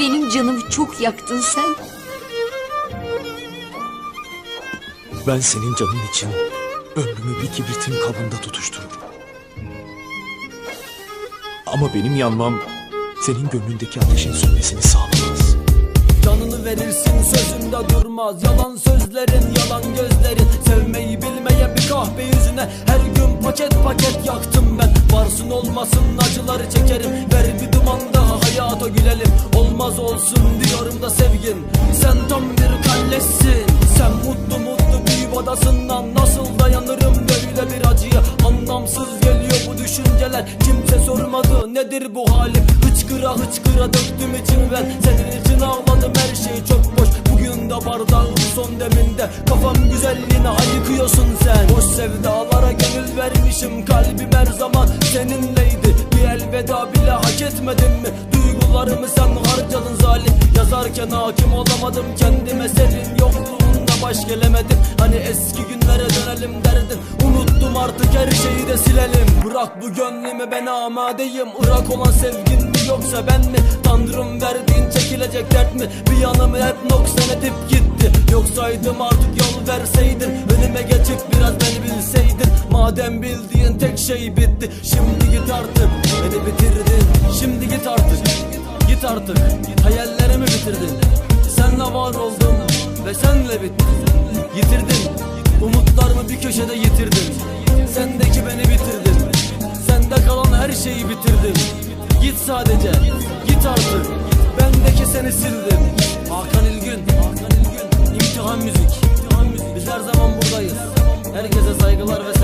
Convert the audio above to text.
Benim canımı çok yaktın sen. Ben senin canın için ömrümü bir kibritin kabında tutuştururum. Ama benim yanmam senin gönlündeki ateşin sönmesini sağlamaz. Canını verirsin sözünde durmaz Yalan sözlerin yalan gözlerin Sevmeyi bilmeye bir kahve yüzüne Her paket paket yaktım ben. Varsın olmasın acıları çekerim. Ver bir duman daha hayata gülelim. Olmaz olsun diyorum da sevgin. Sen tam bir kalleşsin. Sen mutlu mutlu bir yuvadasından Nasıl dayanırım böyle bir acıya? Anlamsız geliyor bu düşünceler. Kimse sormadı nedir bu halim? Hıçkıra hıçkıra döktüm içimi ben. Senin için ağladım her şey çok boş. Bugün de bardağın son deminde. Kafam güzelliğine ayıkıyorsun sen. Boş sevdalara gönül vermişim Kalbim her zaman seninleydi. Bir elveda bile hak etmedim mi? Duygularımı sen harcadın zalim. Yazarken hakim olamadım kendime Senin yokluğunda baş gelemedim. Hani eski günlere dönelim derdim. Unuttum artık her şeyi de silelim. Bırak bu gönlümü ben amadeyim. Irak olan sevgin mi yoksa ben mi? Tanrım verdiğin çekilecek dert mi? Bir yanımı hep noksan edip gitti. Yoksaydım artık yol verseydin. Önüme geçip biraz beni bilseydin Madem bildiğin tek şey bitti Şimdi git artık. Beni bitirdin Şimdi git artık. Git artık hayallerimi bitirdin. Senle var oldum ve senle bittim. Yitirdin umutlarımı bir köşede yitirdin. Sendeki beni bitirdin. Sende kalan her şeyi bitirdin. Git sadece git artık. Bendeki seni sildim. Hakan İlgün İmtihan müzik. Biz her zaman buradayız. Herkese saygılar ve